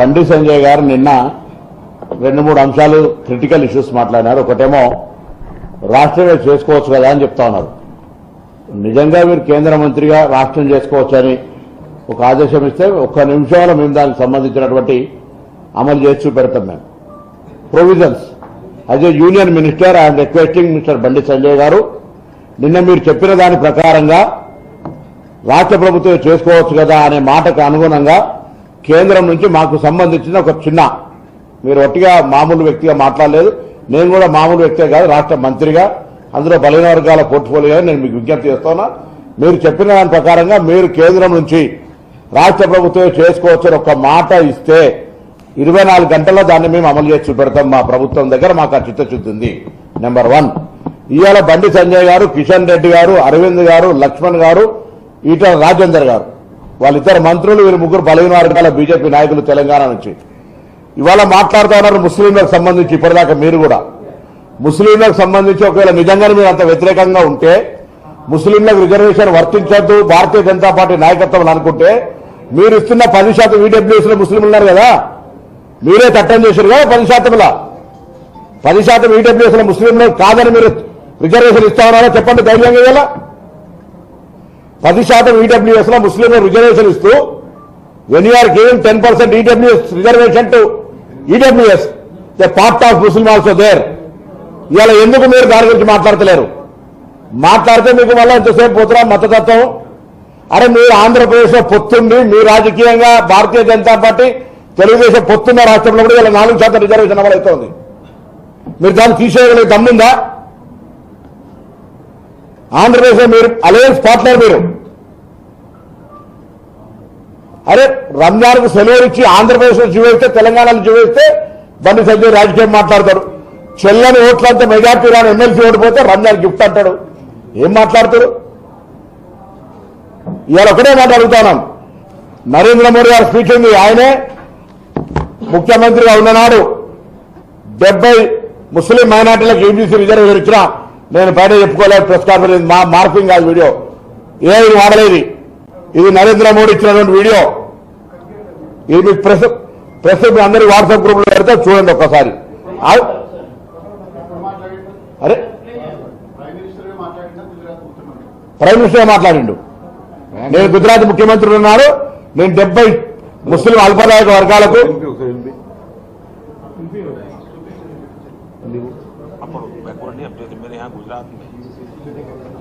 బండి సంజయ్ గారు నిన్న రెండు మూడు అంశాలు క్రిటికల్ ఇష్యూస్ మాట్లాడినారు. ఒకటేమో రాష్ట్రమే చేసుకోవచ్చు కదా అని చెప్తా ఉన్నారు. నిజంగా మీరు కేంద్ర మంత్రిగా రాష్ట్రం చేసుకోవచ్చని ఒక ఆదేశం ఇస్తే ఒక్క నిమిషంలో మేము దానికి సంబంధించినటువంటి అమలు చేసి చూపెడతాం మేము. Provisions as a union minister I'm requesting mister Bandi Sanjay garu నిన్న మీరు చెప్పిన దాని ప్రకారంగా రాష్ట్ర ప్రభుత్వం చేసుకోవచ్చు కదా అనే మాటకు అనుగుణంగా కేంద్రం నుంచి మాకు సంబంధించిన ఒక చిన్న మీరు ఒట్టిగా మామూలు వ్యక్తిగా మాట్లాడలేదు. నేను కూడా మామూలు వ్యక్తే కాదు రాష్ట్ర మంత్రిగా. అందులో బలైన వర్గాల పోర్ట్ఫోలియో నేను మీకు విజ్ఞప్తి చేస్తున్నా. మీరు చెప్పిన దాని ప్రకారంగా మీరు కేంద్రం నుంచి రాష్ట్ర ప్రభుత్వం చేసుకోవచ్చని ఒక మాట ఇస్తే ఇరవై నాలుగు గంటల్లో దాన్ని మేము అమలు చేసి చూపెడతాం మా ప్రభుత్వం దగ్గర. మాకు ఆ చిత్తశుద్ధి ఉంది. నెంబర్ వన్ ఇవాళ బండి సంజయ్ గారు కిషన్ రెడ్డి గారు అరవింద్ గారు లక్ష్మణ్ గారు ఈటల రాజేందర్ గారు. వాళ్ళిద్దరు మంత్రులు వీరు ముగ్గురు బలహీన వర్గాల బీజేపీ నాయకులు తెలంగాణ నుంచి. ఇవాళ మాట్లాడుతూ ఉన్నారు ముస్లింలకు సంబంధించి ఇప్పటిదాకా మీరు కూడా. ముస్లింలకు సంబంధించి ఒకవేళ నిజంగానే మీరు అంత వ్యతిరేకంగా ఉంటే ముస్లింలకు రిజర్వేషన్ వర్తించద్దు భారతీయ జనతా పార్టీ నాయకత్వం అనుకుంటే మీరు ఇస్తున్న పది శాతం ఈడబ్ల్యూఎస్లో ముస్లింలు ఉన్నారు కదా? మీరే చట్టం చేశారు కదా పది శాతంలో? పది శాతం ఈడబ్ల్యూఎస్లో ముస్లింలు కాదని మీరు రిజర్వేషన్ ఇస్తా ఉన్నారో? చెప్పండి ధైర్యంగా ఇవ్వాలా పది శాతం ఈడబ్ల్యూఎస్లో ముస్లింలు రిజర్వేషన్ ఇస్తూ when you are giving ten percent EWS reservation to EWS the part of Muslim also there ఇవాళ ఎందుకు మీరు దాని గురించి మాట్లాడతలేరు? మాట్లాడితే మీకు మళ్ళీ ఎంతసేపు పోతున్నా మతతత్వం. అరే మీరు ఆంధ్రప్రదేశ్లో పొత్తుండి మీ రాజకీయంగా భారతీయ జనతా పార్టీ తెలుగుదేశం పొత్తున్న రాష్ట్రంలో కూడా ఇలా నాలుగు శాతం రిజర్వేషన్ అమలవుతోంది. మీరు దాన్ని తీసేయగలిగే దమ్ముందా? ఆంధ్రప్రదేశ్ మీరు అలయన్స్ పార్ట్నర్ మీరు. అరే రంజాన్కు సెలవులు ఇచ్చి ఆంధ్రప్రదేశ్లో చూవేస్తే తెలంగాణలో చూవేస్తే బండి సంజయ్ రాజకీయం మాట్లాడతాడు. చెల్లని ఓట్లంతా మెజార్టీ రాని ఎమ్మెల్సీ ఓడిపోతే రంజాన్ గిఫ్ట్ అంటాడు. ఏం మాట్లాడతాడు ఇవాళ ఒకటే మాట నరేంద్ర మోడీ గారు స్పీచ్ ఉంది. ఆయనే ముఖ్యమంత్రిగా ఉన్ననాడు. డెబ్బై ముస్లిం మైనార్టీలకు ఏబీసీ రిజర్వేషన్ ఇచ్చినా నేను పైన చెప్పుకోలేదు ప్రెస్ కాన్ఫరెన్స్ మా మార్పింగ్ కాదు వీడియో. ఏ ఇది వాడలేదు ఇది? నరేంద్ర మోడీ ఇచ్చినటువంటి వీడియో. ఇది మీకు ప్రెస్ ప్రెస్ అందరి వాట్సాప్ గ్రూప్లో పెడితే చూడండి ఒక్కసారి. అరే? ప్రైమ్ మినిస్టర్ ప్రైమ్ మినిస్టర్ మాట్లాడిండు. నేను గుజరాత్ ముఖ్యమంత్రి ఉన్నాను నేను డెబ్బై ముస్లిం అల్పదాయక వర్గాలకు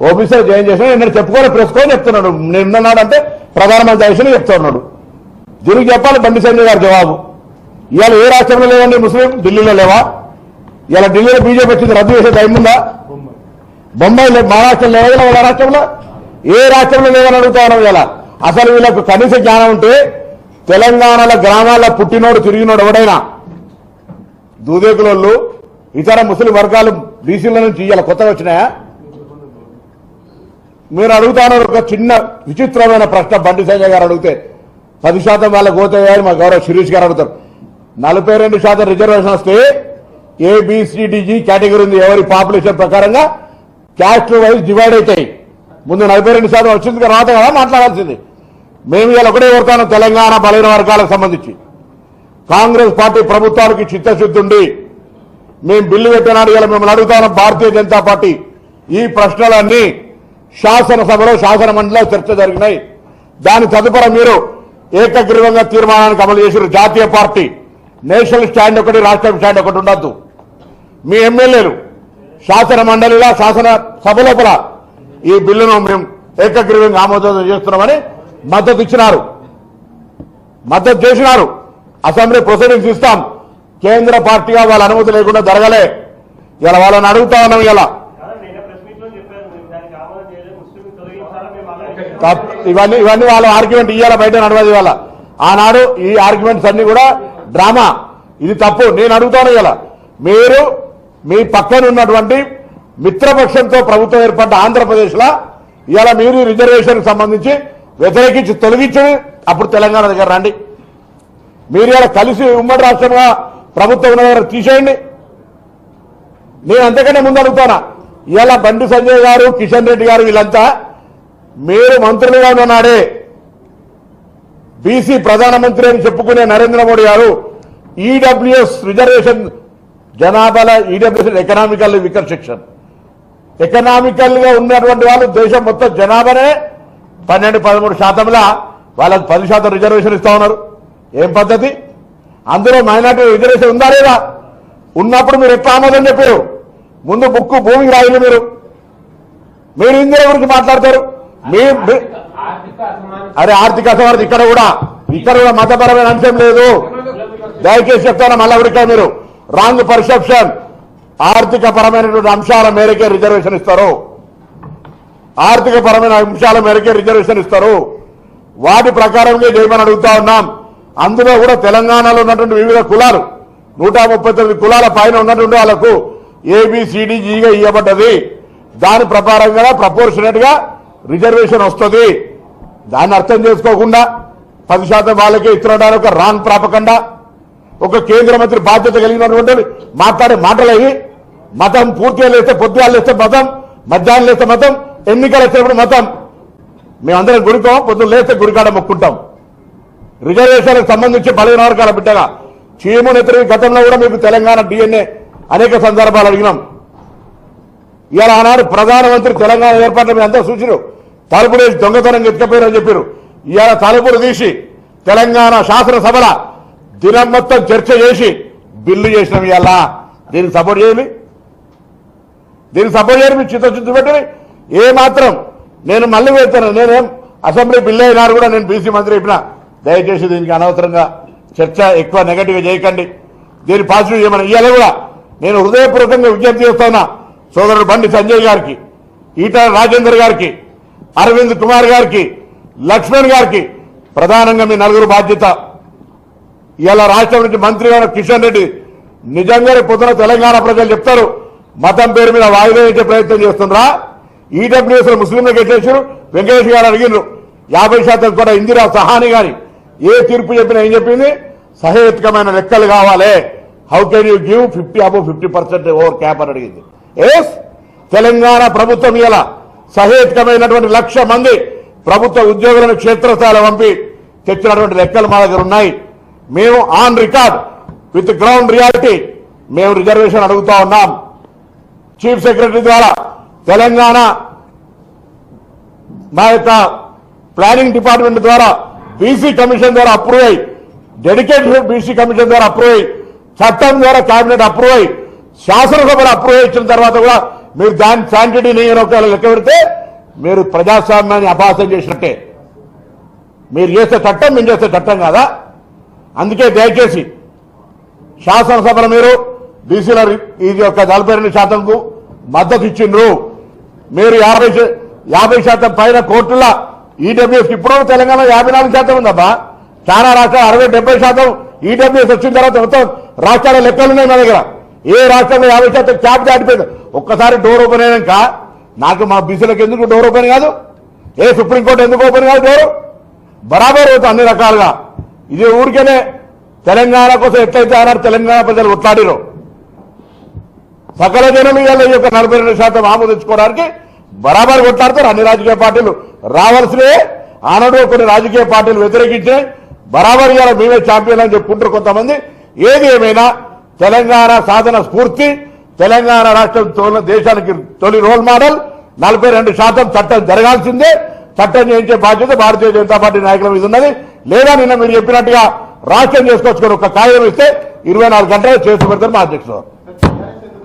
ఓబీసీ జాయిన్ చేసిన నేను చెప్పుకోవాలి ప్రెస్కోని చెప్తున్నాడు. నిన్ననాడు అంటే ప్రధానమంత్రి చేసిన చెప్తున్నాడు. దీనికి చెప్పాలి బండి సంజయ్ గారు జవాబు. ఇవాళ ఏ రాష్ట్రంలో లేవండి ముస్లిం? ఢిల్లీలో లేవా? ఇవాళ ఢిల్లీలో బీజేపీ వచ్చింది రద్దు చేసే టైం ఉందా? బొంబాయి లే- లేవా వాళ్ళ రాష్ట్రంలో? ఏ రాష్ట్రంలో లేవని అడుగుతా ఉన్నాం ఇలా అసలు వీళ్ళకు కనీస జ్ఞానం ఉంటే తెలంగాణలో గ్రామాల్లో పుట్టినోడు తిరిగినోడు ఎవడైనా? దూదేకులోళ్ళు ఇతర ముస్లిం వర్గాలు బీసీల నుంచి ఇవాళ కొత్తగా వచ్చినాయా? మీరు అడుగుతాను ఒక చిన్న విచిత్రమైన ప్రశ్న బండి సంజయ్ గారు అడిగితే పది శాతం వాళ్ళ గోతయ్యారు మా గౌరవ శిరీష్ గారు అడుగుతారు. నలభై రెండు శాతం రిజర్వేషన్ వస్తే ఏబిసిడిజి e కేటగిరీ ఉంది. ఎవరి పాపులేషన్ ప్రకారంగా క్యాస్ట్ వైజ్ డివైడ్ అవుతాయి ముందు నలభై రెండు శాతం వచ్చింది తర్వాత కదా మాట్లాడాల్సింది. మేము ఇవాళ ఒకటే కోరుతాను తెలంగాణ బలైన వర్గాలకు సంబంధించి. కాంగ్రెస్ పార్టీ ప్రభుత్వానికి చిత్తశుద్ధి ఉండి మేము బిల్లు పెట్టినాడు ఇలా మిమ్మల్ని అడుగుతాను భారతీయ జనతా పార్టీ ఈ ప్రశ్నలన్నీ శాసనసభలో శాసన మండలిలో చర్చ జరిగినాయి. దాని తదుపరి మీరు ఏకగ్రీవంగా తీర్మానానికి అమలు చేసిన జాతీయ పార్టీ. నేషనల్ స్టాండ్ ఒకటి రాష్ట్ర స్టాండ్ ఒకటి ఉండద్దు. మీ ఎమ్మెల్యేలు శాసన మండలిలో శాసన సభ లోపల ఈ బిల్లును మేము ఏకగ్రీవంగా ఆమోదం చేస్తున్నామని మద్దతు ఇచ్చినారు. మద్దతు చేసినారు. అసెంబ్లీ ప్రొసీడింగ్స్ ఇస్తాం. కేంద్ర పార్టీగా వాళ్ళ అనుమతి లేకుండా జరగలే. ఇలా వాళ్ళని అడుగుతా ఉన్నాం ఇలా నిన్న ప్రెస్ మీట్లో చెప్పారు మేము దానికి ఆమోదం చేయలేదు ముస్లిం తొలగించాలని మేము అలాగే తప్- ఇవన్నీ ఇవన్నీ వాళ్ళ ఆర్గ్యుమెంట్ ఇయ్యాల బయట నడవదు ఇవాళ. ఆనాడు ఈ ఆర్గ్యుమెంట్స్ అన్ని కూడా డ్రామా. ఇది తప్పు. నేను అడుగుతాను ఇలా మీరు మీ పక్కన ఉన్నటువంటి మిత్రపక్షంతో ప్రభుత్వం ఏర్పడ్డ ఆంధ్రప్రదేశ్లో ఇవాళ మీరు రిజర్వేషన్ సంబంధించి వ్యతిరేకించి తొలగించి. అప్పుడు తెలంగాణ దగ్గర రండి. మీరు ఇలా కలిసి ఉమ్మడి రాష్ట్రంగా ప్రభుత్వం ఉన్న దగ్గర తీసేయండి. నేను అంతకంటే ముందు అడుగుతానా? ఇవాళ బండి సంజయ్ గారు కిషన్ రెడ్డి గారు వీళ్ళంతా మీరు మంత్రులుగా ఉన్నాడే. బీసీ ప్రధానమంత్రి అని చెప్పుకునే నరేంద్ర మోడీ గారు ఈడబ్ల్యూఎస్ రిజర్వేషన్ జనాభాల ఈడబ్ల్యూఎస్ ఎకనామికల్ వికర్ సెక్షన్ ఎకనామికల్గా ఉన్నటువంటి వాళ్ళు దేశం మొత్తం జనాభానే పన్నెండు పదమూడు శాతంలా వాళ్ళకి పది శాతం రిజర్వేషన్ ఇస్తా ఉన్నారు. ఏం పద్ధతి? అందులో మైనార్టీ రిజర్వేషన్ ఉందా లేదా? ఉన్నప్పుడు మీరు ఎట్లా ఆమోదం చెప్పారు? ముందు బుక్కు భూమికి రాయలు మీరు. మీరు ఇందులో గురించి మాట్లాడతారు. మీ అరే ఆర్థిక అసమర్థ ఇక్కడ కూడా. ఇక్కడ కూడా మతపరమైన అంశం లేదు. దయచేసి చెప్తాను మళ్ళీ ఎవరికా మీరు. Wrong perception. ఆర్థిక పరమైనటువంటి అంశాల మేరకే రిజర్వేషన్ ఇస్తారు. ఆర్థిక పరమైన అంశాల మేరకే రిజర్వేషన్ ఇస్తారు. వాటి ప్రకారంగా చేయమని అడుగుతా ఉన్నాం. అందులో కూడా తెలంగాణలో ఉన్నటువంటి వివిధ కులాలు నూట ముప్పై తొమ్మిది కులాల పైన ఉన్నటువంటి వాళ్ళకు ఏబిసిడిజిగా ఇవ్వబడ్డది. దాని ప్రకారంగా ప్రపోర్షనేట్గా రిజర్వేషన్ వస్తుంది. దాన్ని అర్థం చేసుకోకుండా పది శాతం వాళ్ళకే ఇస్తున్నడానికి ఒక రాంగ్ ప్రాపకుండా ఒక కేంద్ర మంత్రి బాధ్యత కలిగినటువంటి మాట్లాడే మాటలు మతం పూర్తిగా లేస్తే పొద్దుగా లేస్తే మతం మధ్యాహ్నం లేస్తే మతం ఎన్నికలు వచ్చినప్పుడు మతం. మేమందరం గురికాం పొద్దున్న లేస్తే గురికాడ మొక్కుంటాం. రిజర్వేషన్లకు సంబంధించి బలహీన వర్గాల బిడ్డగా చీము నెత్తిరి గతంలో కూడా మీకు తెలంగాణ డిఎన్ఏ అనేక సందర్భాలు అడిగినాం. ఇలా ఆనాడు ప్రధానమంత్రి తెలంగాణ ఏర్పాట్లు మీరు అంతా సూచన తలుపులు దొంగతనం ఎత్తుకపోయారని చెప్పారు. ఇవాళ తలుపులు తీసి తెలంగాణ శాసనసభల దినం మొత్తం చర్చ చేసి బిల్లు చేసినాం ఇవాళ. దీన్ని సపోర్ట్ చేయాలి దీన్ని సపోర్ట్ చేయాలి మీరు చిత్తశుద్ధి పెట్టని ఏ మాత్రం నేను మళ్ళీ వెళ్తాను. నేనేం అసెంబ్లీ బిల్లు అయినారు కూడా నేను బీసీ మంత్రి చెప్పిన. దయచేసి దీనికి అనవసరంగా చర్చ ఎక్కువ నెగటివ్ చేయకండి. దీన్ని పాజిటివ్ చేయమని ఇవాళ కూడా. నేను హృదయపూర్వకంగా విజ్ఞప్తి చేస్తున్నా సోదరుడు బండి సంజయ్ గారికి ఈటల రాజేందర్ గారికి అరవింద్ కుమార్ గారికి లక్ష్మణ్ గారికి ప్రధానంగా మీ నలుగురు బాధ్యత. ఇవాళ రాష్ట్రం నుంచి మంత్రి కిషన్ రెడ్డి నిజంగానే పొద్దున తెలంగాణ ప్రజలు చెప్తారు మతం పేరు మీద వాయిదా వేసే ప్రయత్నం చేస్తున్నారా ఈడబ్ల్యూఎస్ ముస్లింలకు ఎట్టేసారు వెంకటేష్ గారు అడిగినారు యాభై శాతం కూడా ఇందిరా సహాని గాని ఏ తీర్పు చెప్పినా ఏం చెప్పింది? సహేతుకమైన లెక్కలు కావాలి. How can you give fifty above fifty percent over cap అని అడిగింది. ఎస్ తెలంగాణ ప్రభుత్వం ఇలా సహేతుకమైనటువంటి లక్ష మంది ప్రభుత్వ ఉద్యోగులను క్షేత్రస్థాయిలో పంపి తెచ్చినటువంటి లెక్కలు మా దగ్గర ఉన్నాయి. మేము on record with ground reality మేము రిజర్వేషన్ అడుగుతా ఉన్నాం. చీఫ్ సెక్రటరీ ద్వారా తెలంగాణ మా యొక్క ప్లానింగ్ డిపార్ట్మెంట్ ద్వారా బీసీ కమిషన్ ద్వారా అప్రూవ్ అయ్యి డెడికేటెడ్ బీసీ కమిషన్ ద్వారా అప్రూవ్ అయ్యి చట్టం ద్వారా కేబినెట్ అప్రూవ్ అయ్యి శాసనసభలో అప్రూవ్ ఇచ్చిన తర్వాత కూడా మీరు దాని శాంటిటీ ఒకవేళ లెక్క పెడితే మీరు ప్రజాస్వామ్యాన్ని అపాసం చేసినట్టే. మీరు చేసే చట్టం మేము చేసే చట్టం కాదా? అందుకే దయచేసి శాసనసభలో మీరు బీసీల ఇది యొక్క నలభై రెండు శాతంకు మద్దతు ఇచ్చిండ్రు. మీరు యాభై యాభై శాతం పైన కోర్టుల ఈడబ్ల్యూఎస్ ఇప్పుడు తెలంగాణ యాభై నాలుగు శాతం ఉందబ్బా. చాలా రాష్ట్రాలు అరవై డెబ్బై శాతం ఈడబ్ల్యూఎస్ వచ్చిన తర్వాత మొత్తం రాష్ట్రాల లెక్కలు ఉన్నాయి మా దగ్గర. ఏ రాష్ట్రంలో యాభై శాతం క్యాప్ దాటిపోయింది. ఒక్కసారి డోర్ ఓపెన్ అయినాక నాకు మా బీసీలకు ఎందుకు డోర్ ఓపెన్ కాదు? ఏ సుప్రీంకోర్టు ఎందుకు ఓపెన్ కాదు డోరు? బరాబర్ అవుతుంది అన్ని రకాలుగా. ఇది ఊరికేనే తెలంగాణ కోసం ఎట్లయితే ఆనాడు తెలంగాణ ప్రజలు కొట్లాడిరో సకల జనం ఇవాళ ఈ యొక్క నలభై రెండు శాతం ఆమోదించుకోవడానికి బరాబర్ కొట్లాడుతారు అన్ని రాజకీయ పార్టీలు. రావాల్సినే ఆనాడు కొన్ని రాజకీయ పార్టీలు వ్యతిరేకించే బరాబర్ ఇవాళ మేమే ఛాంపియన్ అని చెప్పుకుంటారు కొంతమంది. ఏది ఏమైనా తెలంగాణ సాధన స్ఫూర్తి తెలంగాణ రాష్ట్రం తోల దేశానికి తొలి రోల్ మోడల్ నలభై రెండు శాతం చట్టం జరగాల్సిందే. చట్టం చేయించే బాధ్యత భారతీయ జనతా పార్టీ నాయకుల మీద ఉన్నది. లేదా నిన్న మీరు చెప్పినట్టుగా రాష్ట్రం చేసుకొచ్చుకొని ఒక కాగితం ఇస్తే ఇరవై నాలుగు గంటలు చేసి పెడతారు మా అధ్యక్షుడు.